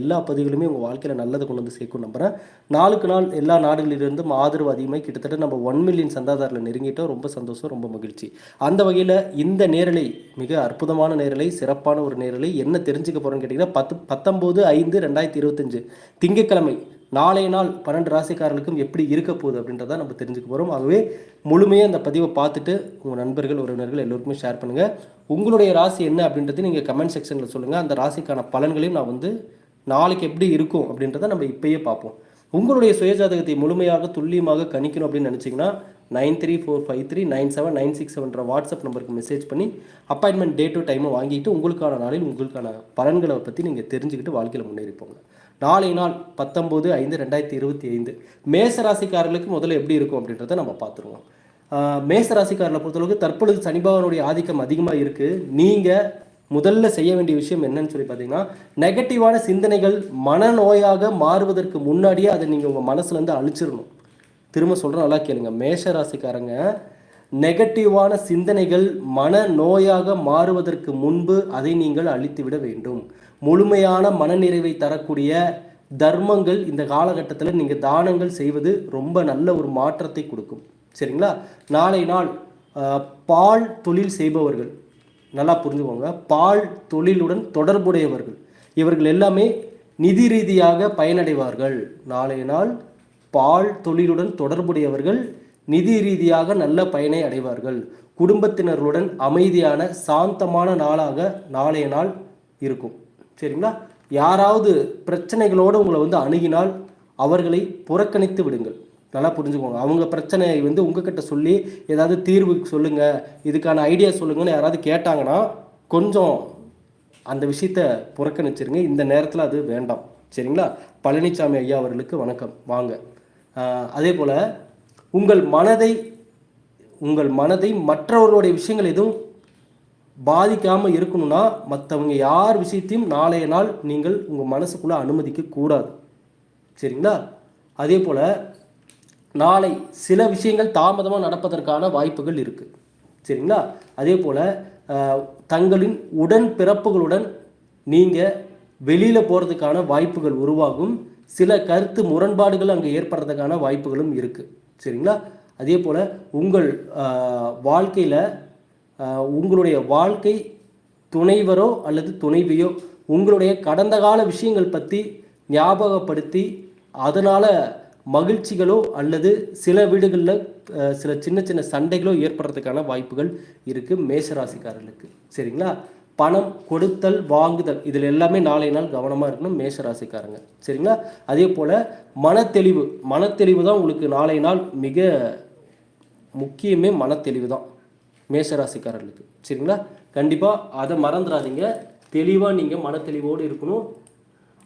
எல்லா பதிவுகளுமே உங்கள் வாழ்க்கையில் நல்லதை கொண்டு வந்து சேர்க்கும் நம்புகிறேன் நாளுக்கு நாள் எல்லா நாடுகளிலிருந்தும் ஆதரவு அதிகமாக கிட்டத்தட்ட நம்ம ஒன் மில்லியன் சந்தாதாரில் நெருங்கிட்டோம். ரொம்ப சந்தோஷம் ரொம்ப மகிழ்ச்சி. அந்த வகையில் இந்த நேரலை மிக அற்புதமான நேரலை சிறப்பான ஒரு நேரலை என்ன தெரிஞ்சுக்க போகிறோன்னு கேட்டிங்கன்னா பத்து பத்தொம்போது ஐந்து ரெண்டாயிரத்தி இருபத்தஞ்சு திங்கட்கிழமை நாளைய நாள் பன்னெண்டு ராசிக்காரர்களுக்கும் எப்படி இருக்க போகுது அப்படின்றத நம்ம தெரிஞ்சுக்க போகிறோம் ஆகவே முழுமையாக அந்த பதிவை பார்த்துட்டு உங்கள் நண்பர்கள் உறவினர்கள் எல்லோருக்குமே ஷேர் பண்ணுங்கள் உங்களுடைய ராசி என்ன அப்படின்றது நீங்கள் கமெண்ட் செக்ஷனில் சொல்லுங்கள் அந்த ராசிக்கான பலன்களையும் நான் வந்து நாளைக்கு எப்படி இருக்கும் அப்படின்றத நம்ம இப்பயே பார்ப்போம். உங்களுடைய சுயஜாதகத்தை முழுமையாக துல்லியமாக கணிக்கணும் அப்படின்னு நினச்சிங்கன்னா nine three four five three nine seven nine six செவன்ற WhatsApp நம்பருக்கு மெசேஜ் பண்ணி அப்பாயின்மெண்ட் டே டு டைமை வாங்கிட்டு உங்களுக்கான நாளில் உங்களுக்கான பலன்களை பற்றி நீங்கள் தெரிஞ்சுக்கிட்டு வாழ்க்கையில் முன்னேறி போங்க நாளை நாள் பத்தொம்போது ஐந்து ரெண்டாயிரத்தி இருபத்தி ஐந்து மேசராசிக்காரர்களுக்கு முதல்ல எப்படி இருக்கும் அப்படின்றத நம்ம பார்த்துருவோம். மேசராசிக்காரர்களை பொறுத்தளவுக்கு தற்பொழுது சனிபாவனுடைய ஆதிக்கம் அதிகமாக இருக்குது நீங்கள் முதல்ல செய்ய வேண்டிய விஷயம் என்னன்னு சொல்லி பார்த்தீங்கன்னா நெகட்டிவான சிந்தனைகள் மனநோயாக மாறுவதற்கு முன்னாடியே அதை நீங்கள் உங்கள் மனசுலேருந்து அழிச்சிடணும். திரும்ப சொல்கிறேன் நல்லா கேளுங்க. மேஷ ராசிக்காரங்க நெகட்டிவான சிந்தனைகள் மனநோயாக மாறுவதற்கு முன்பு அதை நீங்கள் அழித்துவிட வேண்டும். முழுமையான மனநிறைவை தரக்கூடிய தர்மங்கள் இந்த காலகட்டத்தில் நீங்கள் தானங்கள் செய்வது ரொம்ப நல்ல ஒரு மாற்றத்தை கொடுக்கும். சரிங்களா? நாளை நாள் பால் தொழில் செய்பவர்கள் நல்லா புரிஞ்சுக்கோங்க. பால் தொழிலுடன் தொடர்புடையவர்கள். இவர்கள் எல்லாமே நிதி ரீதியாக பயனடைவார்கள். நாளைய நாள் பால் தொழிலுடன் தொடர்புடையவர்கள் நிதி ரீதியாக நல்ல பயனை அடைவார்கள். குடும்பத்தினர்களுடன் அமைதியான சாந்தமான நாளாக நாளைய நாள் இருக்கும். சரிங்களா? யாராவது பிரச்சனைகளோடு உங்களை வந்து அணுகினால் அவர்களை புறக்கணித்து விடுங்கள். நல்லா புரிஞ்சுக்கோங்க. அவங்க பிரச்சனையை வந்து உங்ககிட்ட சொல்லி ஏதாவது தீர்வு சொல்லுங்க. இதுக்கான ஐடியா சொல்லுங்கன்னு யாராவது கேட்டாங்கன்னா கொஞ்சம் அந்த விஷயத்த புறக்கணிச்சிருங்க. இந்த நேரத்தில் அது வேண்டாம். சரிங்களா? பழனிசாமி ஐயா அவர்களுக்கு வணக்கம். வாங்க. அதே போல் உங்கள் மனதை உங்கள் மனதை மற்றவர்களுடைய விஷயங்கள் எதுவும் பாதிக்காமல் இருக்கணும்னா மற்றவங்க யார் விஷயத்தையும் நாளைய நாள் நீங்கள் உங்கள் மனசுக்குள்ளே அனுமதிக்க கூடாது சரிங்களா? அதே போல் நாளை சில விஷயங்கள் தாமதமாக நடப்பதற்கான வாய்ப்புகள் இருக்குது சரிங்களா? அதே போல் தங்களின் உடன் பிறப்புகளுடன் நீங்கள் வெளியில் போகிறதுக்கான வாய்ப்புகள் உருவாகும். சில கருத்து முரண்பாடுகள் அங்கே ஏற்படுறதுக்கான வாய்ப்புகளும் இருக்குது சரிங்களா? அதே போல் உங்கள் வாழ்க்கையில் உங்களுடைய வாழ்க்கை துணைவரோ அல்லது துணைவியோ உங்களுடைய கடந்த கால விஷயங்கள் பற்றி ஞாபகப்படுத்தி அதனால் மகிழ்ச்சிகளோ அல்லது சில வீடுகளில் சில சின்ன சின்ன சண்டைகளோ ஏற்படுறதுக்கான வாய்ப்புகள் இருக்குது மேஷராசிக்காரர்களுக்கு. சரிங்களா? பணம் கொடுத்தல் வாங்குதல் இதில் எல்லாமே நாளை நாள் கவனமாக இருக்கணும் மேஷராசிக்காரங்க. சரிங்களா? அதே போல் மனத்தெளிவு. மனத்தெளிவு தான் உங்களுக்கு நாளை நாள் மிக முக்கியமே மனத்தெளிவு தான் மேஷராசிக்காரர்களுக்கு. சரிங்களா? கண்டிப்பாக அதை மறந்துடாதீங்க தெளிவாக நீங்கள் மனத்தெளிவோடு இருக்கணும்.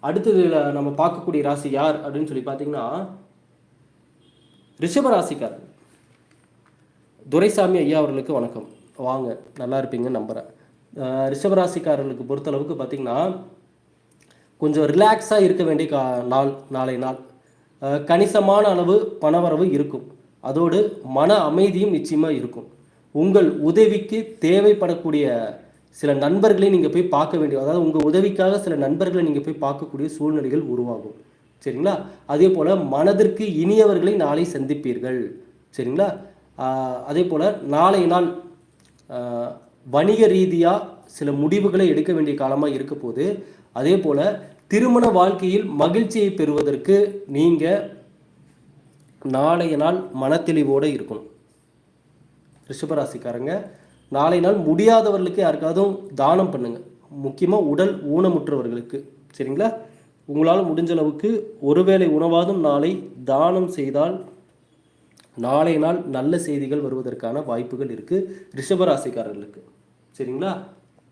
அடுத்தது நம்ம பார்க்கக்கூடிய ராசி யார் அப்படின்னு சொல்லி பார்த்தீங்கன்னா ரிஷபராசிக்காரர்கள். துரைசாமி ஐயா அவர்களுக்கு வணக்கம். வாங்க நல்லா இருப்பீங்கன்னு நம்புகிறேன் ரிஷபராசிக்காரர்களுக்கு பொறுத்தளவுக்கு பார்த்தீங்கன்னா கொஞ்சம் ரிலாக்ஸாக இருக்க வேண்டிய கா நாள் நாளை நாள். கணிசமான அளவு பணவரவு இருக்கும். அதோடு மன அமைதியும் நிச்சயமாக இருக்கும். உங்கள் உதவிக்கு தேவைப்படக்கூடிய சில நண்பர்களை நீங்கள் போய் பார்க்க வேண்டிய அதாவது உங்கள் உதவிக்காக சில நண்பர்களை நீங்கள் போய் பார்க்கக்கூடிய சூழ்நிலைகள் உருவாகும். சரிங்களா? அதே போல் மனதிற்கு இனியவர்களை நாளை சந்திப்பீர்கள். சரிங்களா? அதே போல் நாளை நாள் வணிக ரீதியாக சில முடிவுகளை எடுக்க வேண்டிய காலமாக இருக்க போது அதே போல் திருமண வாழ்க்கையில் மகிழ்ச்சியை பெறுவதற்கு நீங்கள் நாளைய நாள் மனத்தெளிவோடு இருக்கணும். ரிஷபராசிக்காரங்க நாளை நாள் முடியாதவர்களுக்கு யாருக்காவது தானம் பண்ணுங்கள் முக்கியமாக உடல் ஊனமுற்றவர்களுக்கு. சரிங்களா? உங்களால் முடிஞ்ச அளவுக்கு ஒருவேளை உணவாதும் நாளை தானம் செய்தால் நாளை நாள் நல்ல செய்திகள் வருவதற்கான வாய்ப்புகள் இருக்குது ரிஷபராசிக்காரர்களுக்கு. சரிங்களா?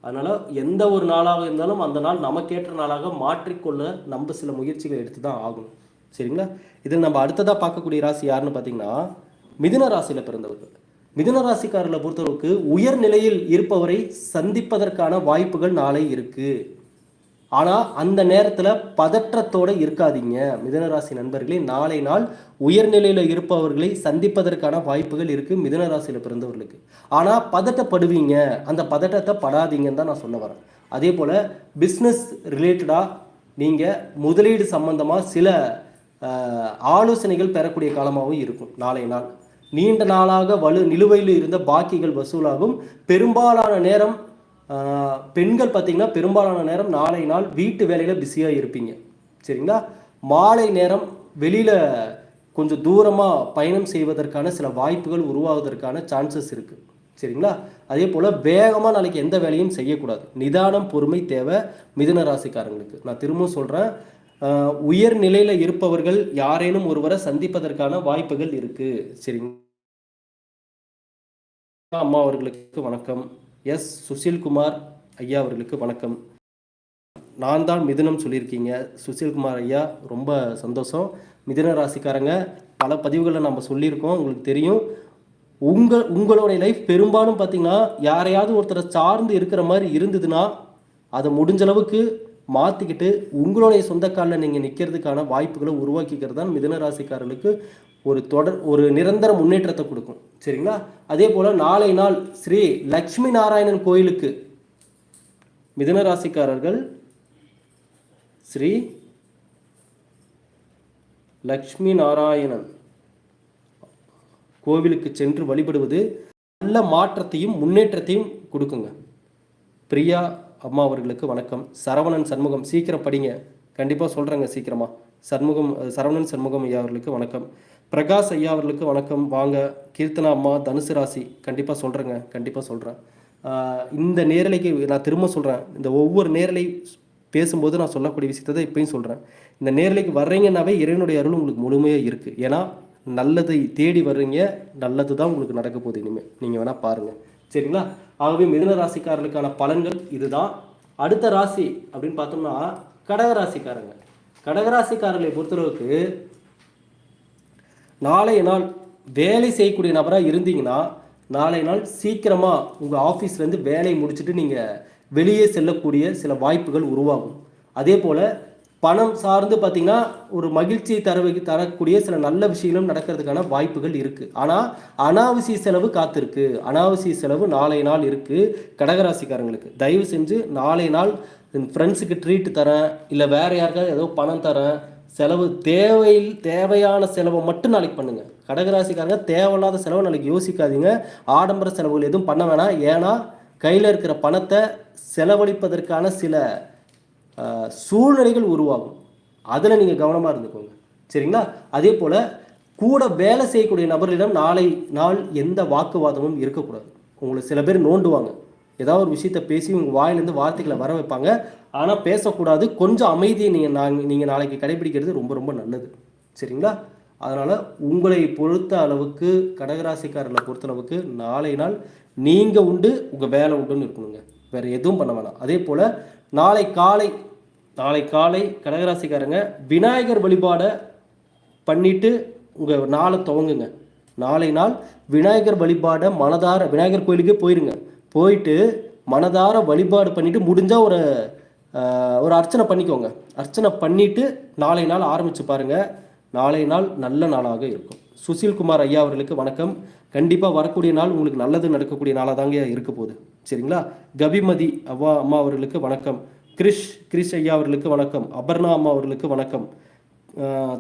அதனால் எந்த ஒரு நாளாக இருந்தாலும் அந்த நாள் நமக்கேற்ற நாளாக மாற்றிக்கொள்ள நம்ம சில முயற்சிகள் எடுத்து தான் ஆகும் சரிங்களா? இதில் நம்ம அடுத்ததாக பார்க்கக்கூடிய ராசி யாருன்னு பார்த்தீங்கன்னா மிதுன ராசியில் பிறந்தவர்கள். மிதுன ராசிக்காரர்களை பொறுத்தளவுக்கு உயர் நிலையில் இருப்பவரை சந்திப்பதற்கான வாய்ப்புகள் நாளை இருக்குது ஆனால் அந்த நேரத்தில் பதற்றத்தோடு இருக்காதீங்க மிதனராசி நண்பர்களே. நாளை நாள் உயர்நிலையில் இருப்பவர்களை சந்திப்பதற்கான வாய்ப்புகள் இருக்குது மிதனராசியில் பிறந்தவர்களுக்கு. ஆனால் பதட்டப்படுவீங்க. அந்த பதட்டத்தை படாதீங்கன்னு தான் நான் சொல்ல வரேன். அதே போல் பிஸ்னஸ் ரிலேட்டடாக நீங்கள் முதலீடு சம்பந்தமாக சில ஆலோசனைகள் பெறக்கூடிய காலமாகவும் இருக்கும் நாளை நாள். நீண்ட நாளாக வலு நிலுவையில் இருந்த பாக்கிகள் வசூலாகும். பெரும்பாலான நேரம் பெண்கள் பார்த்தீங்கன்னா பெரும்பாலான நேரம் நாளை நாள் வீட்டு வேலையில் பிஸியாக இருப்பீங்க. சரிங்களா? மாலை நேரம் வெளியில் கொஞ்சம் தூரமாக பயணம் செய்வதற்கான சில வாய்ப்புகள் உருவாவதற்கான சான்சஸ் இருக்குது சரிங்களா? அதே போல் வேகமாக நாளைக்கு எந்த வேலையும் செய்யக்கூடாது. நிதானம் பொறுமை தேவை மிதுன ராசிக்காரங்களுக்கு. நான் திரும்பவும் சொல்கிறேன் உயர் நிலையில் இருப்பவர்கள் யாரேனும் ஒருவரை சந்திப்பதற்கான வாய்ப்புகள் இருக்குது சரிங்களா அம்மா அவர்களுக்கு வணக்கம். எஸ். சுசில்குமார் ஐயா அவர்களுக்கு வணக்கம். நான் தான் மிதுனம் சொல்லியிருக்கீங்க. சுசில்குமார் ஐயா ரொம்ப சந்தோஷம். மிதுன ராசிக்காரங்க பல பதிவுகளை நம்ம சொல்லியிருக்கோம். உங்களுக்கு தெரியும். உங்கள் உங்களுடைய லைஃப் பெரும்பாலும் பார்த்தீங்கன்னா யாரையாவது ஒருத்தரை சார்ந்து இருக்கிற மாதிரி இருந்ததுன்னா அதை முடிஞ்சளவுக்கு மாற்றிக்கிட்டு உங்களுடைய சொந்த காலில் நீங்கள் நிற்கிறதுக்கான வாய்ப்புகளை உருவாக்கிக்கிறது தான் மிதனராசிக்காரர்களுக்கு ஒரு தொடர் ஒரு நிரந்தர முன்னேற்றத்தை கொடுக்கும். சரிங்களா? அதே போல் நாளை நாள் ஸ்ரீ லக்ஷ்மி நாராயணன் கோயிலுக்கு மிதனராசிக்காரர்கள் ஸ்ரீ லக்ஷ்மி நாராயணன் கோவிலுக்கு சென்று வழிபடுவது நல்ல மாற்றத்தையும் முன்னேற்றத்தையும் கொடுக்குங்க. பிரியா அம்மா அவர்களுக்கு வணக்கம். சரவணன் சண்முகம் சீக்கிரம் படிங்க. கண்டிப்பாக சொல்கிறேங்க சீக்கிரமாக சண்முகம் சரவணன் சண்முகம் ஐயா அவர்களுக்கு வணக்கம். பிரகாஷ் ஐயா அவர்களுக்கு வணக்கம். வாங்க கீர்த்தனா அம்மா தனுசு ராசி. கண்டிப்பாக சொல்கிறேங்க கண்டிப்பாக சொல்கிறேன் இந்த நேரலைக்கு நான் திரும்ப சொல்கிறேன் இந்த ஒவ்வொரு நேரலை பேசும்போது நான் சொல்லக்கூடிய விஷயத்தை இப்பயும் சொல்கிறேன் இந்த நேரலைக்கு வர்றீங்கன்னாவே இறைவனுடைய அருள் உங்களுக்கு முழுமையாக இருக்குது ஏன்னா நல்லதை தேடி வர்றீங்க நல்லது தான் உங்களுக்கு நடக்க போகுது இனிமேல் நீங்கள் வேணால் பாருங்கள் சரிங்களா? ஆகவே மிதுன ராசிக்காரர்களுக்கான பலன்கள் இதுதான். அடுத்த ராசி அப்படின்னு பார்த்தோம்னா கடக ராசிக்காரங்க. கடகராசிக்காரர்களை பொறுத்தளவுக்கு நாளைய நாள் வேலை செய்யக்கூடிய நபராக இருந்தீங்கன்னா நாளைய நாள் சீக்கிரமாக உங்கள் ஆஃபீஸ்லேருந்து வேலையை முடிச்சுட்டு நீங்கள் வெளியே செல்லக்கூடிய சில வாய்ப்புகள் உருவாகும். அதே போல் பணம் சார்ந்து பார்த்தீங்கன்னா ஒரு மகிழ்ச்சியை தர தரக்கூடிய சில நல்ல விஷயங்களும் நடக்கிறதுக்கான வாய்ப்புகள் இருக்குது ஆனால் அனாவசிய செலவு காத்திருக்கு. அனாவசிய செலவு நாளைய நாள் இருக்குது கடகராசிக்காரங்களுக்கு. தயவு செஞ்சு நாளைய நாள் ஃப்ரெண்ட்ஸுக்கு ட்ரீட் தரேன். இல்லை வேறு யாருக்காவது ஏதோ பணம் தரேன். செலவு தேவையில் தேவையான செலவை மட்டும் நாளைக்கு பண்ணுங்கள் கடகராசிக்காரங்க தேவையில்லாத செலவை நாளைக்கு யோசிக்காதீங்க. ஆடம்பர செலவுகள் எதுவும் பண்ண வேணாம். ஏன்னா கையில் இருக்கிற பணத்தை செலவழிப்பதற்கான சில சூழ்நிலைகள் உருவாகும். அதில் நீங்கள் கவனமாக இருந்துக்கோங்க. சரிங்களா? அதே போல் கூட வேலை செய்யக்கூடிய நபர்களிடம் நாளை நாள் எந்த வாக்குவாதமும் இருக்கக்கூடாது. உங்களை சில பேர் நோண்டுவாங்க. ஏதாவது ஒரு விஷயத்த பேசி உங்கள் வாயிலேருந்து வார்த்தைகளை வர வைப்பாங்க. ஆனால் பேசக்கூடாது. கொஞ்சம் அமைதியை நீங்கள் நாங்கள் நீங்கள் நாளைக்கு கடைபிடிக்கிறது ரொம்ப ரொம்ப நல்லது. சரிங்களா? அதனால் உங்களை பொறுத்த அளவுக்கு கடகராசிக்காரர்களை பொறுத்த அளவுக்கு நாளை நாள் நீங்கள் உண்டு உங்கள் வேலை உண்டுன்னு இருக்கணுங்க. வேறு எதுவும் பண்ண வேணாம். அதே போல் நாளை காலை நாளை காலை கடகராசிக்காரங்க விநாயகர் வழிபாடை பண்ணிட்டு உங்கள் நாளை துவங்குங்க. நாளை நாள் விநாயகர் வழிபாடை மனதார விநாயகர் கோயிலுக்கே போயிருங்க. போயிட்டு மனதார வழிபாடு பண்ணிட்டு முடிஞ்சால் ஒரு ஒரு அர்ச்சனை பண்ணிக்கோங்க. அர்ச்சனை பண்ணிட்டு நாளை நாள் ஆரம்பித்து பாருங்க. நாளை நாள் நல்ல நாளாக இருக்கும். சுசில்குமார் ஐயா அவர்களுக்கு வணக்கம். கண்டிப்பாக வரக்கூடிய நாள் உங்களுக்கு நல்லது நடக்கக்கூடிய நாளாக தாங்க இருக்க போகுது. சரிங்களா? கபிமதி அவ்வா அம்மா அவர்களுக்கு வணக்கம். கிரிஷ் கிரிஷ் ஐயா அவர்களுக்கு வணக்கம். அபர்ணா அம்மா அவர்களுக்கு வணக்கம்.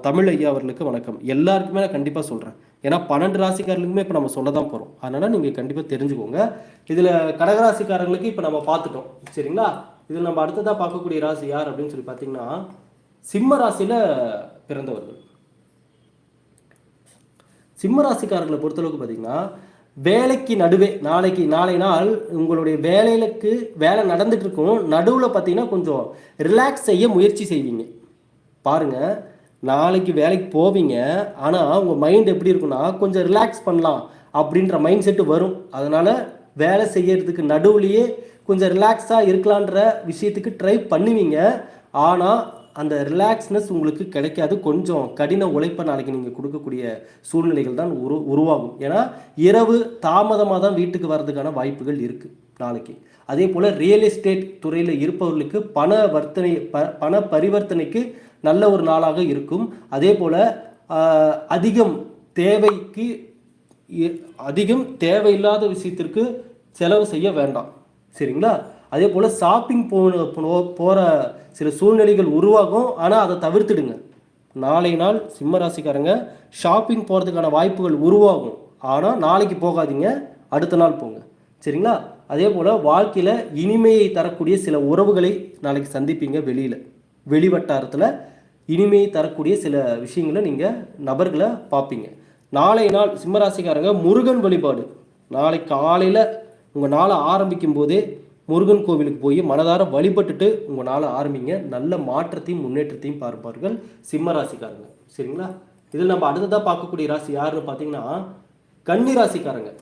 தமிழ் ஐயா அவர்களுக்கு வணக்கம். எல்லாருக்குமே நான் கண்டிப்பாக சொல்கிறேன் ஏன்னா பன்னெண்டு ராசிக்காரர்களுக்குமே இப்போ நம்ம சொல்ல தான் போகிறோம் அதனால் நீங்கள் கண்டிப்பாக தெரிஞ்சுக்கோங்க. இதில் கடகராசிக்காரர்களுக்கு இப்போ நம்ம பார்த்துட்டோம். சரிங்களா? இதில் நம்ம அடுத்ததாக பார்க்கக்கூடிய ராசி யார் அப்படின்னு சொல்லி பார்த்தீங்கன்னா சிம்ம ராசியில் பிறந்தவர்கள். சிம்ம ராசிக்காரர்களை பொறுத்தளவுக்கு பார்த்தீங்கன்னா வேலைக்கு நடுவே நாளைக்கு நாளை நாள் உங்களுடைய வேலைகளுக்கு வேலை நடந்துட்டு இருக்கும் நடுவில் பார்த்தீங்கன்னா கொஞ்சம் ரிலாக்ஸ் செய்ய முயற்சி செய்வீங்க. பாருங்க நாளைக்கு வேலைக்கு போவீங்க ஆனால் உங்கள் மைண்ட் எப்படி இருக்குன்னா கொஞ்சம் ரிலாக்ஸ் பண்ணலாம் அப்படின்ற மைண்ட் செட்டு வரும். அதனால வேலை செய்யறதுக்கு நடுவுலையே கொஞ்சம் ரிலாக்ஸாக இருக்கலான்ற விஷயத்துக்கு ட்ரை பண்ணுவீங்க. ஆனால் அந்த ரிலாக்ஸ்னஸ் உங்களுக்கு கிடைக்காது. கொஞ்சம் கடின உழைப்பை நாளைக்கு நீங்கள் கொடுக்கக்கூடிய சூழ்நிலைகள் தான் உரு உருவாகும். ஏன்னா இரவு தாமதமாக தான் வீட்டுக்கு வர்றதுக்கான வாய்ப்புகள் இருக்குது நாளைக்கு. அதே போல் ரியல் எஸ்டேட் துறையில் இருப்பவர்களுக்கு பண வர்த்தனை ப பண பரிவர்த்தனைக்கு நல்ல ஒரு நாளாக இருக்கும். அதே போல் அதிகம் தேவைக்கு அதிகம் தேவையில்லாத விஷயத்திற்கு செலவு செய்ய வேண்டாம். சரிங்களா? அதே போல் ஷாப்பிங் போ போகிற சில சூழ்நிலைகள் உருவாகும் ஆனால் அதை தவிர்த்துடுங்க. நாளை நாள் சிம்ம ராசிக்காரங்க ஷாப்பிங் போகிறதுக்கான வாய்ப்புகள் உருவாகும். ஆனால் நாளைக்கு போகாதீங்க அடுத்த நாள் போங்க. சரிங்களா? அதே போல் வாழ்க்கையில் இனிமையை தரக்கூடிய சில உறவுகளை நாளைக்கு சந்திப்பீங்க வெளியில். வெளி வட்டாரத்தில் இனிமையை தரக்கூடிய சில விஷயங்களை நீங்கள் நபர்களை பார்ப்பீங்க. நாளை நாள் சிம்மராசிக்காரங்க முருகன் வழிபாடு. நாளை காலையில் உங்கள் நாளை ஆரம்பிக்கும் போதே முருகன் கோவிலுக்கு போய் மனதார வழிபட்டுட்டு உங்கள் நாளை ஆரம்பிங்க. நல்ல மாற்றத்தையும் முன்னேற்றத்தையும் பார்ப்பார்கள் சிம்ம ராசிக்காரங்க சரிங்களா? இதில் நம்ம அடுத்ததாக பார்க்கக்கூடிய ராசி யாருன்னு பார்த்தீங்கன்னா கன்னி ராசிக்காரங்க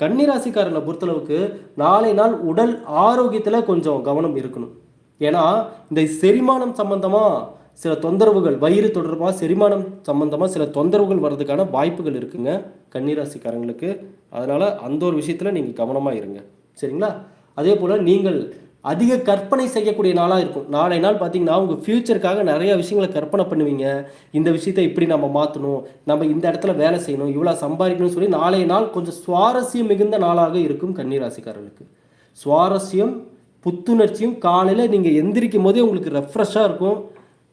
கன்னி ராசிக்காரங்களை பொறுத்தளவுக்கு நாளை நாள் உடல் ஆரோக்கியத்தில் கொஞ்சம் கவனம் இருக்கணும். ஏன்னா இந்த செரிமானம் சம்பந்தமாக சில தொந்தரவுகள் வயிறு தொடர்பாக செரிமானம் சம்பந்தமாக சில தொந்தரவுகள் வர்றதுக்கான வாய்ப்புகள் இருக்குங்க கன்னிராசிக்காரங்களுக்கு. அதனால் அந்த ஒரு விஷயத்தில் நீங்கள் கவனமாக இருங்க. சரிங்களா? அதே போல் நீங்கள் அதிக கற்பனை செய்யக்கூடிய நாளாக இருக்கும். நாளை நாள் பார்த்தீங்கன்னா உங்கள் ஃப்யூச்சருக்காக நிறைய விஷயங்களை கற்பனை பண்ணுவீங்க. இந்த விஷயத்தை இப்படி நம்ம மாற்றணும் நம்ம இந்த இடத்துல வேலை செய்யணும். இவ்வளோ சம்பாதிக்கணும்னு சொல்லி நாளைய நாள் கொஞ்சம் சுவாரஸ்யம் மிகுந்த நாளாக இருக்கும் கன்னிராசிக்காரர்களுக்கு. சுவாரஸ்யம் புத்துணர்ச்சியும் காலையில் நீங்கள் எந்திரிக்கும் போதே உங்களுக்கு ரெஃப்ரெஷ்ஷாக இருக்கும்.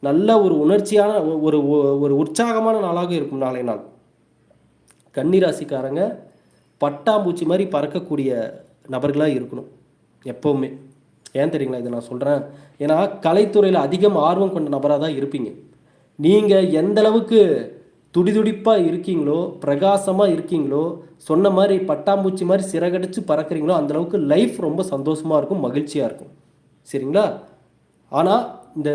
நல்ல ஒரு உணர்ச்சியான ஒரு ஒரு உற்சாகமான நாளாக இருக்கும் நாளை நாள். கன்னிராசிக்காரங்க பட்டாம்பூச்சி மாதிரி பறக்கக்கூடிய நபர்களாக இருக்கணும். எப்போவுமே. ஏன் தெரியுங்களா? இதை நான் சொல்கிறேன் ஏன்னா கலைத்துறையில் அதிகம் ஆர்வம் கொண்ட நபராக தான் இருப்பீங்க. நீங்கள் எந்த அளவுக்கு துடிதுடிப்பாக இருக்கீங்களோ பிரகாசமாக இருக்கீங்களோ சொன்ன மாதிரி பட்டாம்பூச்சி மாதிரி சிறகடிச்சு பறக்கிறீங்களோ அந்தளவுக்கு லைஃப் ரொம்ப சந்தோஷமாக இருக்கும் மகிழ்ச்சியாக இருக்கும். சரிங்களா? ஆனால் இந்த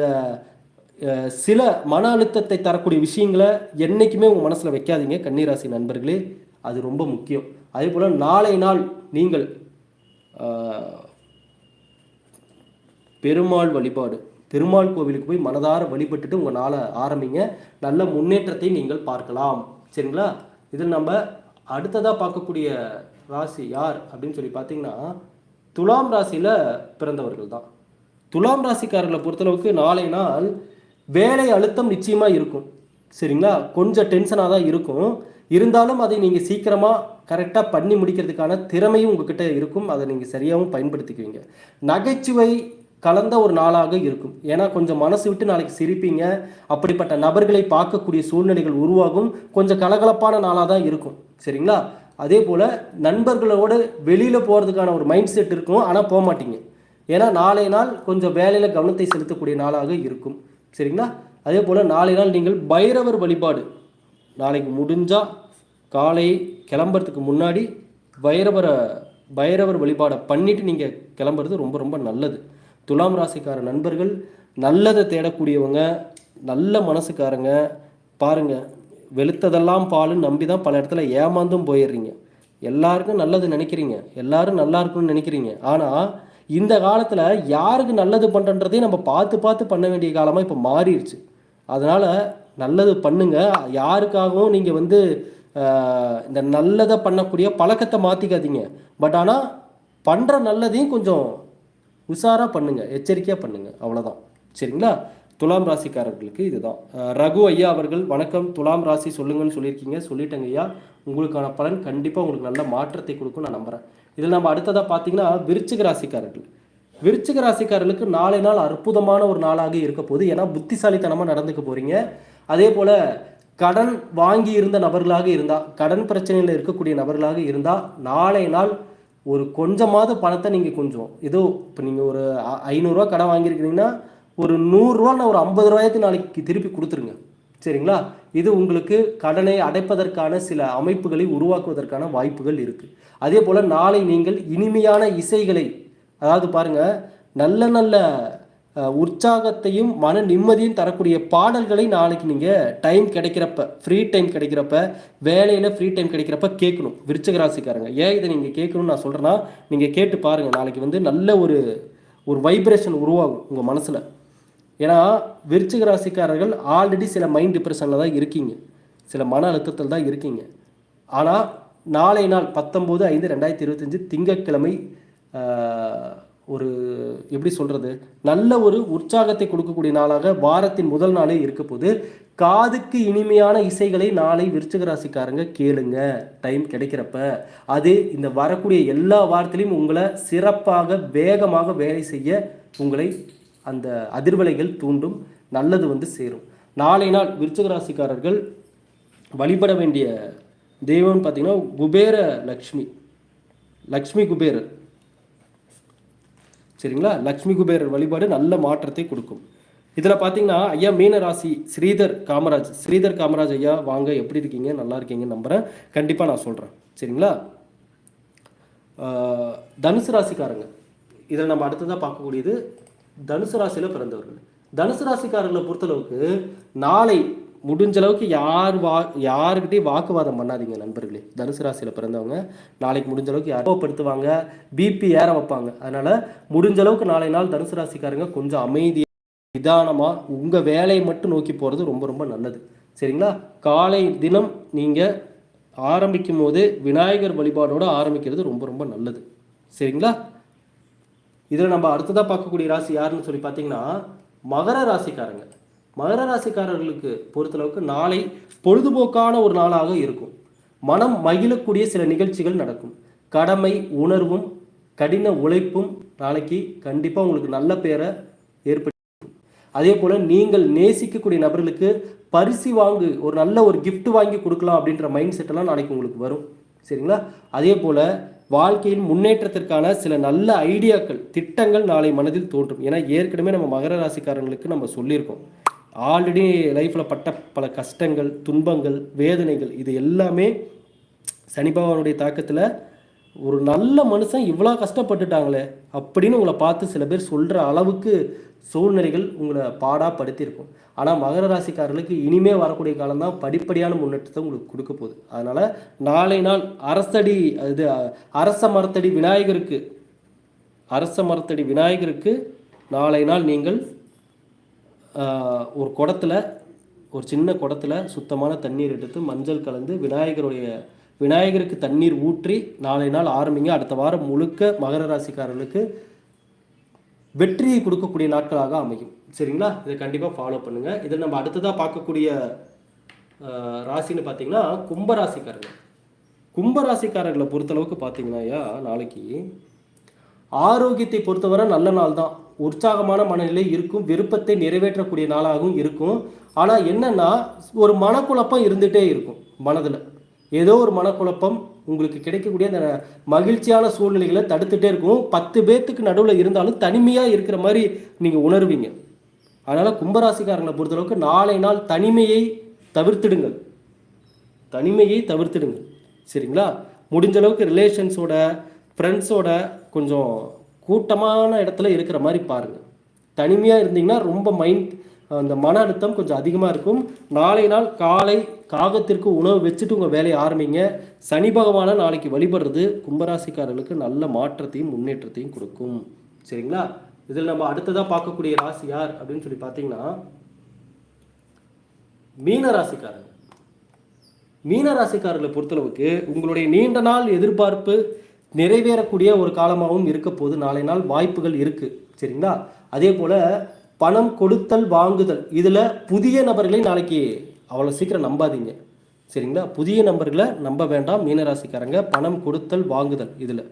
சில மன அழுத்தத்தை தரக்கூடிய விஷயங்களை என்றைக்குமே உங்கள் மனசில் வைக்காதீங்க கன்னிராசி நண்பர்களே. அது ரொம்ப முக்கியம். அதே போல் நாளை நாள் நீங்கள் பெருமாள் வழிபாடு. பெருமாள் கோவிலுக்கு போய் மனதார வழிபட்டுட்டு உங்கள் நாளை ஆரம்பிங்க. நல்ல முன்னேற்றத்தை நீங்கள் பார்க்கலாம். சரிங்களா? இதில் நம்ம அடுத்ததாக பார்க்கக்கூடிய ராசி யார் அப்படின்னு சொல்லி பார்த்தீங்கன்னா துலாம் ராசியில் பிறந்தவர்கள் தான். துலாம் ராசிக்காரர்களை பொறுத்தளவுக்கு நாளை நாள் வேலை அழுத்தம் நிச்சயமாக இருக்கும். சரிங்களா? கொஞ்சம் டென்ஷனாக தான் இருக்கும். இருந்தாலும் அதை நீங்கள் சீக்கிரமாக கரெக்டாக பண்ணி முடிக்கிறதுக்கான திறமையும் உங்ககிட்ட இருக்கும். அதை நீங்கள் சரியாகவும் பயன்படுத்திக்குவீங்க. நகைச்சுவை கலந்த ஒரு நாளாக இருக்கும். ஏன்னா கொஞ்சம் மனசு விட்டு நாளைக்கு சிரிப்பீங்க. அப்படிப்பட்ட நபர்களை பார்க்கக்கூடிய சூழ்நிலைகள் உருவாகும். கொஞ்சம் கலகலப்பான நாளாக தான் இருக்கும். சரிங்களா? அதே போல் நண்பர்களோடு வெளியில் போகிறதுக்கான ஒரு மைண்ட் செட் இருக்கும். ஆனால் போக மாட்டீங்க. ஏன்னா நாளை நாள் கொஞ்சம் வேலையில் கவனத்தை செலுத்தக்கூடிய நாளாக இருக்கும். சரிங்களா? அதே போல் நாளை நாள் நீங்கள் பைரவர் வழிபாடு நாளைக்கு முடிஞ்சால் காலை கிளம்புறதுக்கு முன்னாடி பைரவரை பைரவர் வழிபாடை பண்ணிவிட்டு நீங்கள் கிளம்புறது ரொம்ப ரொம்ப நல்லது. துலாம் ராசிக்கார நண்பர்கள் நல்லதை தேடக்கூடியவங்க நல்ல மனசுக்காரங்க. பாருங்கள் வெளுத்ததெல்லாம் பாலுன்னு நம்பி தான் பல இடத்துல ஏமாந்தும் போயிடுறீங்க. எல்லாருக்கும் நல்லது நினைக்கிறீங்க. எல்லாரும் நல்லா இருக்கும்னு நினைக்கிறீங்க. ஆனால் இந்த காலத்தில் யாருக்கு நல்லது பண்ணுறன்றதையும் நம்ம பார்த்து பார்த்து பண்ண வேண்டிய காலமாக இப்போ மாறிடுச்சு. அதனால் நல்லது பண்ணுங்கள் யாருக்காகவும் நீங்கள் வந்து இந்த நல்லதை பண்ணக்கூடிய பழக்கத்தை மாற்றிக்காதீங்க பட் ஆனால் பண்ணுற நல்லதையும் கொஞ்சம் உஷாராக பண்ணுங்கள் எச்சரிக்கையாக பண்ணுங்கள் அவ்வளோதான் சரிங்களா? துலாம் ராசிக்காரர்களுக்கு இதுதான். ரகு ஐயா அவர்கள் வணக்கம். துலாம் ராசி சொல்லுங்கன்னு சொல்லியிருக்கீங்க. சொல்லிட்டேங்க ஐயா. உங்களுக்கான பலன் கண்டிப்பாக உங்களுக்கு நல்ல மாற்றத்தை கொடுக்கும் நான் நம்புகிறேன் இதில் நம்ம அடுத்ததாக பார்த்தீங்கன்னா விருச்சிக ராசிக்காரர்கள். விருச்சிக ராசிக்காரர்களுக்கு நாளை நாள் அற்புதமான ஒரு நாளாக இருக்க போகுது. ஏன்னா புத்திசாலித்தனமாக நடந்துக்க போகிறீங்க அதே போல் கடன் வாங்கி இருந்த நபர்களாக இருந்தால் கடன் பிரச்சனையில் இருக்கக்கூடிய நபர்களாக இருந்தால் நாளை நாள் ஒரு கொஞ்சமாவது பணத்தை நீங்கள் கொஞ்சம் ஏதோ இப்போ நீங்கள் ஒரு ஐநூறுரூவா கடன் வாங்கியிருக்கிறீங்கன்னா ஒரு நூறுரூவா நான் ஒரு ஐம்பது ரூபாய்க்கு நாளைக்கு திருப்பி கொடுத்துருங்க. சரிங்களா? இது உங்களுக்கு கடனை அடைப்பதற்கான சில அமைப்புகளை உருவாக்குவதற்கான வாய்ப்புகள் இருக்குது அதே போல் நாளை நீங்கள் இனிமையான இசைகளை அதாவது பாருங்கள் நல்ல நல்ல உற்சாகத்தையும் மன நிம்மதியும் தரக்கூடிய பாடல்களை நாளைக்கு நீங்கள் டைம் கிடைக்கிறப்ப ஃப்ரீ டைம் கிடைக்கிறப்ப வேலையில் ஃப்ரீ டைம் கிடைக்கிறப்ப கேட்கணும். விருச்சக ராசிக்காரங்க. ஏன் இதை நீங்கள் கேட்கணும்னு நான் சொல்கிறேன்னா நீங்கள் கேட்டு பாருங்கள் நாளைக்கு வந்து நல்ல ஒரு ஒரு வைப்ரேஷன் உருவாகும் உங்கள் மனசில். ஏன்னா விருச்சிக ராசிக்காரர்கள் ஆல்ரெடி சில மைண்ட் டிப்ரெஷனில் தான் இருக்கீங்க. சில மன அழுத்தத்தில் தான் இருக்கீங்க. ஆனால் நாளை நாள் பத்தொம்போது ஐந்து ரெண்டாயிரத்தி இருபத்தஞ்சி திங்கட்கிழமை ஒரு எப்படி சொல்கிறது நல்ல ஒரு உற்சாகத்தை கொடுக்கக்கூடிய நாளாக வாரத்தின் முதல் நாளே இருக்க போது காதுக்கு இனிமையான இசைகளை நாளை விருச்சிக ராசிக்காரங்க கேளுங்க. டைம் கிடைக்கிறப்ப. அது இந்த வரக்கூடிய எல்லா வாரத்திலையும் உங்களை சிறப்பாக வேகமாக வேலை செய்ய உங்களை அந்த அதிர்வலைகள் தூண்டும் நல்லது வந்து சேரும். நாளை நாள் விருச்சிக ராசிக்காரர்கள் வழிபட வேண்டிய தெய்வம்னு பார்த்தீங்கன்னா குபேர லக்ஷ்மி. லக்ஷ்மி குபேரர். சரிங்களா? லக்ஷ்மி குபேரர் வழிபாடு நல்ல மாற்றத்தை கொடுக்கும். இதில் பார்த்தீங்கன்னா ஐயா மீன ராசி ஸ்ரீதர் காமராஜ் ஸ்ரீதர் காமராஜ் ஐயா வாங்க எப்படி இருக்கீங்க? நல்லா இருக்கீங்கன்னு நம்புகிறேன் கண்டிப்பாக நான் சொல்கிறேன் சரிங்களா? தனுசு ராசிக்காரங்க. இதில் நம்ம அடுத்ததாக பார்க்கக்கூடியது தனுசு ராசியில் பிறந்தவர்கள். தனுசு ராசிக்காரர்களை பொறுத்தளவுக்கு நாளை முடிஞ்ச அளவுக்கு யார் வா யாருக்கிட்டையும் வாக்குவாதம் பண்ணாதீங்க நண்பர்களே. தனுசு ராசியில் பிறந்தவங்க நாளைக்கு முடிஞ்ச அளவுக்கு யாரோப்படுத்துவாங்க பிபி ஏற வைப்பாங்க. அதனால் முடிஞ்ச அளவுக்கு நாளை நாள் தனுசு ராசிக்காரங்க கொஞ்சம் அமைதி நிதானமாக உங்கள் வேலையை மட்டும் நோக்கி போகிறது ரொம்ப ரொம்ப நல்லது. சரிங்களா? காலை தினம் நீங்கள் ஆரம்பிக்கும் போது விநாயகர் வழிபாடோடு ஆரம்பிக்கிறது ரொம்ப ரொம்ப நல்லது. சரிங்களா? இதில் நம்ம அடுத்ததாக பார்க்கக்கூடிய ராசி யாருன்னு சொல்லி பார்த்தீங்கன்னா மகர ராசிக்காரங்க. மகர ராசிக்காரர்களுக்கு பொறுத்தளவுக்கு நாளை பொழுதுபோக்கான ஒரு நாளாக இருக்கும். மனம் மகிழக்கூடிய சில நிகழ்ச்சிகள் நடக்கும். கடமை உணர்வும் கடின உழைப்பும் நாளைக்கு கண்டிப்பாக உங்களுக்கு நல்ல பேரை ஏற்படுத்தி அதே போல் நீங்கள் நேசிக்கக்கூடிய நபர்களுக்கு பரிசு வாங்கு ஒரு நல்ல ஒரு கிஃப்ட் வாங்கி கொடுக்கலாம் அப்படின்ற மைண்ட் செட்டெல்லாம் நாளைக்கு உங்களுக்கு வரும். சரிங்களா? அதே போல் வாழ்க்கையின் முன்னேற்றத்திற்கான சில நல்ல ஐடியாக்கள் திட்டங்கள் நாளை மனதில் தோன்றும். ஏன்னா ஏற்கனவே நம்ம மகர ராசிக்காரங்களுக்கு நம்ம சொல்லியிருக்கோம். ஆல்ரெடி லைஃப்பில் பட்ட பல கஷ்டங்கள் துன்பங்கள் வேதனைகள் இது எல்லாமே சனி பகவானுடைய தாக்கத்தில் ஒரு நல்ல மனுஷன் இவ்வளோ கஷ்டப்பட்டுட்டாங்களே அப்படின்னு உங்களை பார்த்து சில பேர் சொல்கிற அளவுக்கு சூழ்நிலைகள் உங்களை பாடாக படுத்தியிருக்கும் ஆனால் மகர ராசிக்காரர்களுக்கு இனிமே வரக்கூடிய காலம் தான் படிப்படியான முன்னேற்றத்தை உங்களுக்கு கொடுக்க போகுது. அதனால் நாளை நாள் அரசடி இது அரச மரத்தடி விநாயகருக்கு அரச மரத்தடி விநாயகருக்கு நாளை நாள் நீங்கள் ஒரு குடத்துல ஒரு சின்ன குடத்துல சுத்தமான தண்ணீர் எடுத்து மஞ்சள் கலந்து விநாயகருடைய விநாயகருக்கு தண்ணீர் ஊற்றி நாளை நாள் ஆரம்பிங்க. அடுத்த வாரம் முழுக்க மகர ராசிக்காரர்களுக்கு வெற்றியை கொடுக்கக்கூடிய நாட்களாக அமையும். சரிங்களா? இதை கண்டிப்பாக ஃபாலோ பண்ணுங்கள் இதில் நம்ம அடுத்ததாக பார்க்கக்கூடிய ராசின்னு பார்த்தீங்கன்னா கும்பராசிக்காரர்கள். கும்பராசிக்காரர்களை பொறுத்தளவுக்கு பார்த்தீங்கன்னா ஐயா நாளைக்கு ஆரோக்கியத்தை பொறுத்தவரை நல்ல நாள் தான் உற்சாகமான மனநிலை இருக்கும் விருப்பத்தை நிறைவேற்றக்கூடிய நாளாகவும் இருக்கும். ஆனால் என்னன்னா ஒரு மனக்குழப்பம் இருந்துகிட்டே இருக்கும் மனதில். ஏதோ ஒரு மனக்குழப்பம் உங்களுக்கு கிடைக்கக்கூடிய அந்த மகிழ்ச்சியான சூழ்நிலைகளை தடுத்துகிட்டே இருக்கும். பத்து பேர்த்துக்கு நடுவில் இருந்தாலும் தனிமையாக இருக்கிற மாதிரி நீங்கள் உணர்வீங்க. அதனால் கும்பராசிக்காரங்களை பொறுத்தளவுக்கு நாளை நாள் தனிமையை தவிர்த்திடுங்கள். தனிமையை தவிர்த்திடுங்கள். சரிங்களா? முடிஞ்ச அளவுக்கு ரிலேஷன்ஸோட ஃப்ரெண்ட்ஸோட கொஞ்சம் கூட்டமான இடத்துல இருக்கிற மாதிரி பாருங்கள் தனிமையாக இருந்தீங்கன்னா ரொம்ப மைண்ட் அந்த மன அழுத்தம் கொஞ்சம் அதிகமாக இருக்கும். நாளை நாள் காலை காகத்திற்கு உணவு வச்சுட்டு உங்கள் வேலையை ஆரம்பிங்க. சனி பகவானை நாளைக்கு வழிபடுறது கும்பராசிக்காரர்களுக்கு நல்ல மாற்றத்தையும் முன்னேற்றத்தையும் கொடுக்கும். சரிங்களா? இதில் நம்ம அடுத்ததாக பார்க்கக்கூடிய ராசி யார் அப்படின்னு சொல்லி பார்த்தீங்கன்னா மீன ராசிக்காரங்க மீன ராசிக்காரர்களை பொறுத்தளவுக்கு உங்களுடைய நீண்ட நாள் எதிர்பார்ப்பு நிறைவேறக்கூடிய ஒரு காலமாகவும் இருக்க போது நாளை நாள் வாய்ப்புகள் இருக்கு. சரிங்களா? அதே போல பணம் கொடுத்தல் வாங்குதல் இதில் புதிய நபர்களை நாளைக்கு அவ்வளோ சீக்கிரம் நம்பாதீங்க. சரிங்களா? புதிய நபர்களை நம்ப வேண்டாம். மீனராசிக்காரங்க பணம் கொடுத்தல் வாங்குதல் இதில்.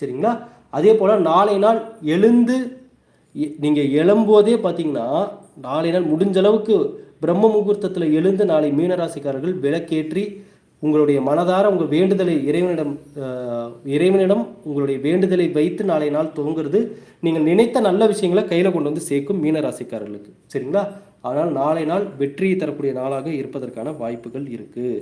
சரிங்களா? அதே போல் நாளை நாள் எழுந்து நீங்கள் நீங்க எழும்போதே பார்த்தீங்கன்னா நாளை நாள் முடிஞ்ச அளவுக்கு பிரம்ம முகூர்த்தத்தில் எழுந்து நாளை மீனராசிக்காரர்கள் விளக்கேற்றி உங்களுடைய மனதார உங்கள் வேண்டுதலை இறைவனிடம் இறைவனிடம் உங்களுடைய வேண்டுதலை வைத்து நாளை நாள் துவங்குறது நீங்கள் நினைத்த நல்ல விஷயங்களை கையில் கொண்டு வந்து சேர்க்கும் மீனராசிக்காரர்களுக்கு சரிங்களா? ஆனால் நாளை நாள் வெற்றியை தரக்கூடிய நாளாக இருப்பதற்கான வாய்ப்புகள் இருக்குது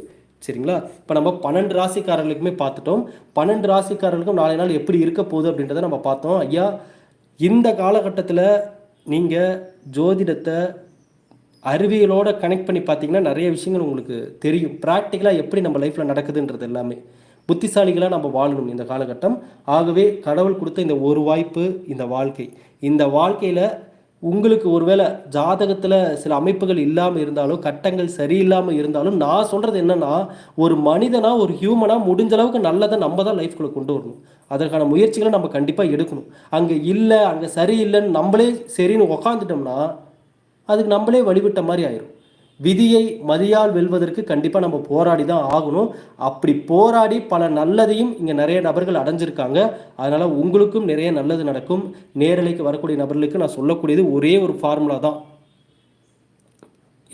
சரிங்களா? இப்போ நம்ம பன்னெண்டு ராசிக்காரர்களுக்குமே பார்த்துட்டோம். பன்னெண்டு ராசிக்காரர்களுக்கும் நாளை நாள் எப்படி இருக்க போகுது அப்படின்றத நம்ம பார்த்தோம். ஐயா இந்த காலகட்டத்தில் நீங்கள் ஜோதிடத்தை அறிவியலோட கனெக்ட் பண்ணி பார்த்தீங்கன்னா நிறைய விஷயங்கள் உங்களுக்கு தெரியும். ப்ராக்டிக்கலாக எப்படி நம்ம லைஃப்பில் நடக்குதுன்றது எல்லாமே. புத்திசாலிகளாக நம்ம வாழணும் இந்த காலகட்டம். ஆகவே கடவுள் கொடுத்த இந்த ஒரு வாய்ப்பு இந்த வாழ்க்கை. இந்த வாழ்க்கையில் உங்களுக்கு ஒருவேளை ஜாதகத்தில் சில அமைப்புகள் இல்லாமல் இருந்தாலும் கட்டங்கள் சரியில்லாமல் இருந்தாலும் நான் சொல்கிறது என்னென்னா ஒரு மனிதனா ஒரு ஹியூமனாக முடிஞ்ச அளவுக்கு நல்லதை நம்ம தான் லைஃப்குள்ளே கொண்டு வரணும். அதற்கான முயற்சிகளை நம்ம கண்டிப்பாக எடுக்கணும். அங்கே இல்லை அங்கே சரியில்லைன்னு நம்மளே சரின்னு உக்காந்துட்டோம்னா அதுக்கு நம்மளே வழிவிட்ட மாதிரி ஆயிரும். விதியை மதியால் வெல்வதற்கு கண்டிப்பாக நம்ம போராடி தான் ஆகணும். அப்படி போராடி பல நல்லதையும் இங்கே நிறைய நபர்கள் அடைஞ்சிருக்காங்க. அதனால் உங்களுக்கும் நிறைய நல்லது நடக்கும். நேரலைக்கு வரக்கூடிய நபர்களுக்கு நான் சொல்லக்கூடியது ஒரே ஒரு ஃபார்முலா தான்.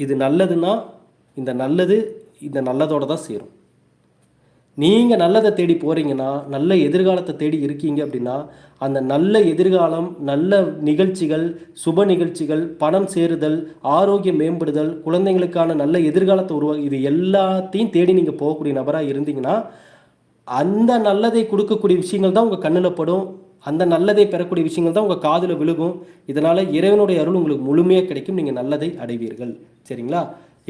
இது நல்லதுன்னா இந்த நல்லது இந்த நல்லதோடு தான் சேரும். நீங்கள் நல்லதை தேடி போகிறீங்கன்னா நல்ல எதிர்காலத்தை தேடி இருக்கீங்க அப்படின்னா அந்த நல்ல எதிர்காலம் நல்ல நிகழ்ச்சிகள் சுப நிகழ்ச்சிகள் பணம் சேருதல் ஆரோக்கியம் மேம்படுதல் குழந்தைங்களுக்கான நல்ல எதிர்காலத்தை உருவா இது எல்லாத்தையும் தேடி நீங்கள் போகக்கூடிய நபராக இருந்தீங்கன்னா அந்த நல்லதை கொடுக்கக்கூடிய விஷயங்கள் தான் உங்கள் கண்ணில் படும். அந்த நல்லதை பெறக்கூடிய விஷயங்கள் தான் உங்கள் காதில் விழுகும். இதனால் இறைவனுடைய அருள் உங்களுக்கு முழுமையாக கிடைக்கும். நீங்கள் நல்லதை அடைவீர்கள். சரிங்களா?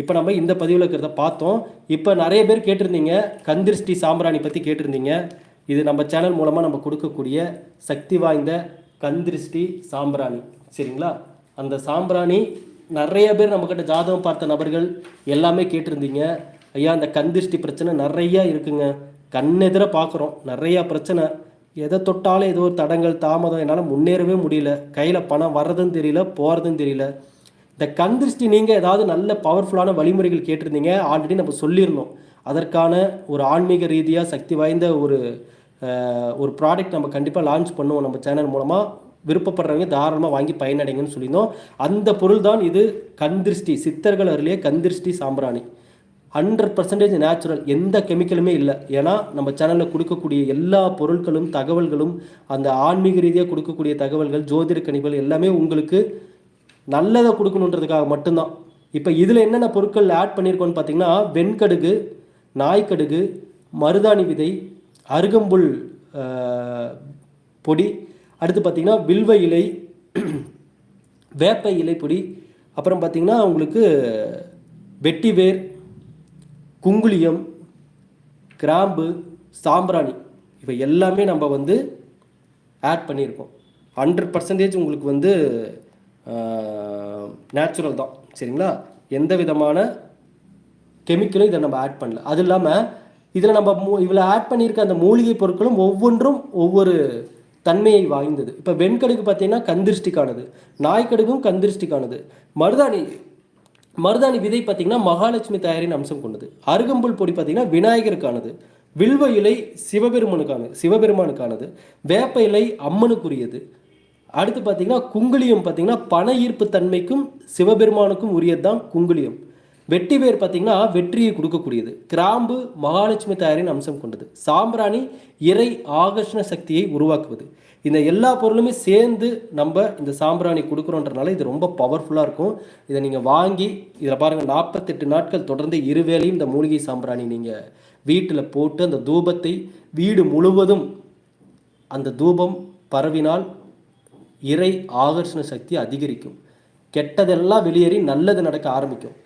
இப்போ நம்ம இந்த பதிவில் இருக்கிறத பார்த்தோம். இப்போ நிறைய பேர் கேட்டிருந்தீங்க. கந்திருஷ்டி சாம்பிராணி பற்றி கேட்டிருந்தீங்க. இது நம்ம சேனல் மூலமாக நம்ம கொடுக்கக்கூடிய சக்தி வாய்ந்த கந்திருஷ்டி சாம்பிராணி. சரிங்களா? அந்த சாம்பிராணி நிறைய பேர் நம்மக்கிட்ட ஜாதகம் பார்த்த நபர்கள் எல்லாமே கேட்டிருந்தீங்க. ஐயா அந்த கந்திருஷ்டி பிரச்சனை நிறையா இருக்குங்க. கண்ணெதிர பார்க்குறோம். நிறையா பிரச்சனை. எதை தொட்டாலும் ஏதோ ஒரு தடங்கள் தாமதம் என்னால் முன்னேறவே முடியல. கையில் பணம் வர்றதுன்னு தெரியல போகிறதுன்னு தெரியல. இந்த கந்திருஷ்டி நீங்கள் ஏதாவது நல்ல பவர்ஃபுல்லான வழிமுறைகள் கேட்டிருந்தீங்க. ஆல்ரெடி நம்ம சொல்லியிருந்தோம். அதற்கான ஒரு ஆன்மீக ரீதியாக சக்தி வாய்ந்த ஒரு ஒரு ப்ராடக்ட் நம்ம கண்டிப்பாக லான்ச் பண்ணுவோம் நம்ம சேனல் மூலமாக விருப்பப்படுறவங்க தாராளமாக வாங்கி பயனடைங்கன்னு சொல்லியிருந்தோம். அந்த பொருள் தான் இது கந்திருஷ்டி சித்தர்கள் அருளிய கந்திருஷ்டி சாம்பிராணி. ஹண்ட்ரட் பர்சன்டேஜ் நேச்சுரல் எந்த கெமிக்கலுமே இல்லை. ஏன்னா நம்ம சேனலில் கொடுக்கக்கூடிய எல்லா பொருட்களும் தகவல்களும் அந்த ஆன்மீக ரீதியாக கொடுக்கக்கூடிய தகவல்கள் ஜோதிட கணிப்புகள் எல்லாமே உங்களுக்கு நல்லதை கொடுக்கணுன்றதுக்காக மட்டும்தான். இப்போ இதில் என்னென்ன பொருட்கள் ஆட் பண்ணியிருக்கோன்னு பார்த்தீங்கன்னா வெண்கடுகு நாய்க்கடுகு மருதாணி விதை அருகம்புல் பொடி. அடுத்து பார்த்தீங்கன்னா வில்வ இலை வேப்ப இலை பொடி. அப்புறம் பார்த்தீங்கன்னா உங்களுக்கு வெட்டிவேர் குங்குளியம் கிராம்பு சாம்பிராணி இவை எல்லாமே நம்ம வந்து ஆட் பண்ணியிருக்கோம். ஹண்ட்ரட் பர்சன்டேஜ் உங்களுக்கு வந்து நேச்சுரல் தான். சரிங்களா? எந்த விதமான கெமிக்கலும் இதை நம்ம ஆட் பண்ணல. அது இல்லாமல் இதில் நம்ம மூ இதில் ஆட் பண்ணியிருக்க அந்த மூலிகை பொருட்களும் ஒவ்வொன்றும் ஒவ்வொரு தன்மையை வாய்ந்தது. இப்போ வெண்கடுகு பார்த்தீங்கன்னா கந்திருஷ்டிக்கானது நாய்க்கடுகும் கந்திருஷ்டிக்கானது. மருதாணி மருதாணி விதை பார்த்தீங்கன்னா மகாலட்சுமி தயாரின் அம்சம் கொண்டது. அருகம்புல் பொடி பார்த்தீங்கன்னா விநாயகருக்கானது. வில்வ இலை சிவபெருமனுக்கானது சிவபெருமானுக்கானது. வேப்ப இலை அம்மனுக்குரியது. அடுத்து பார்த்தீங்கன்னா குங்குளியம் பார்த்தீங்கன்னா பண ஈர்ப்பு தன்மைக்கும் சிவபெருமானுக்கும் உரியது தான் வெட்டி பேர் பார்த்தீங்கன்னா வெற்றியை கொடுக்கக்கூடியது. கிராம்பு மகாலட்சுமி தாயாரின் அம்சம் கொண்டது. சாம்பிராணி இறை ஆகர்ஷண சக்தியை உருவாக்குவது. இந்த எல்லா பொருளுமே சேர்ந்து நம்ம இந்த சாம்பிராணி கொடுக்குறோன்றனால இது ரொம்ப பவர்ஃபுல்லாக இருக்கும். இதை நீங்கள் வாங்கி இதில் பாருங்கள் நாற்பத்தெட்டு நாட்கள் தொடர்ந்து இருவேளையும் இந்த மூலிகை சாம்பிராணி நீங்கள் வீட்டில் போட்டு அந்த தூபத்தை வீடு முழுவதும் அந்த தூபம் பரவினால் இறை ஆகர்ஷண சக்தி அதிகரிக்கும். கெட்டதெல்லாம் வெளியேறி நல்லது நடக்க ஆரம்பிக்கும்.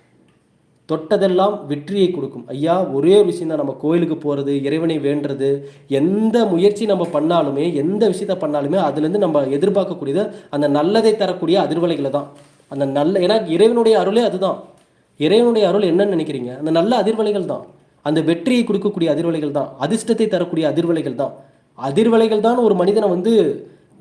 தொட்டதெல்லாம் வெற்றியை கொடுக்கும். ஐயா ஒரே ஒரு விஷயம் தான் நம்ம கோயிலுக்கு போகிறது இறைவனை வேண்டுறது எந்த முயற்சி நம்ம பண்ணாலுமே எந்த விஷயத்த பண்ணாலுமே அதுலேருந்து நம்ம எதிர்பார்க்கக்கூடியது அந்த நல்லதை தரக்கூடிய அதிர்வலைகளை தான். அந்த நல்ல ஏன்னா இறைவனுடைய அருளே அதுதான். இறைவனுடைய அருள் என்னன்னு நினைக்கிறீங்க? அந்த நல்ல அதிர்வலைகள் தான். அந்த வெற்றியை கொடுக்கக்கூடிய அதிர்வலைகள் தான். அதிர்ஷ்டத்தை தரக்கூடிய அதிர்வலைகள் தான். அதிர்வலைகள் தான் ஒரு மனிதனை வந்து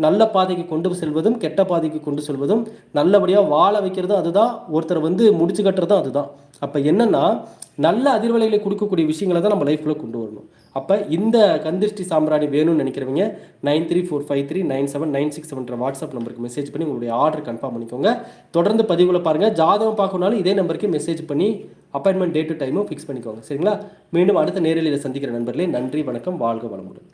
நல்ல பாதைக்கு கொண்டு செல்வதும் கெட்ட பாதைக்கு கொண்டு செல்வதும் நல்லபடியாக வாழ வைக்கிறதும் அதுதான். ஒருத்தரை வந்து முடிச்சு கட்டுறதும் அதுதான். அப்போ என்னென்னா நல்ல அதிர்வலைகளை கொடுக்கக்கூடிய விஷயங்களை தான் நம்ம லைஃப்பில் கொண்டு வரணும். அப்போ இந்த கந்திருஷ்டி சாம்பிராணி வேணும்னு நினைக்கிறவங்க nine three four five three nine seven nine six செவன்ற WhatsApp நம்பருக்கு மெசேஜ் பண்ணி உங்களுடைய ஆர்டர் கன்ஃபார்ம் பண்ணிக்கோங்க. தொடர்ந்து பதிவில் பாருங்கள் ஜாதகம் பார்க்கணுனாலும் இதே நம்பருக்கு மெசேஜ் பண்ணி அப்பாயின்மெண்ட் டேட்டு டைமும் ஃபிக்ஸ் பண்ணிக்கோங்க. சரிங்களா? மீண்டும் அடுத்த நேரலையில் சந்திக்கிற நண்பர்களே நன்றி வணக்கம் வாழ்க வளமுடன்.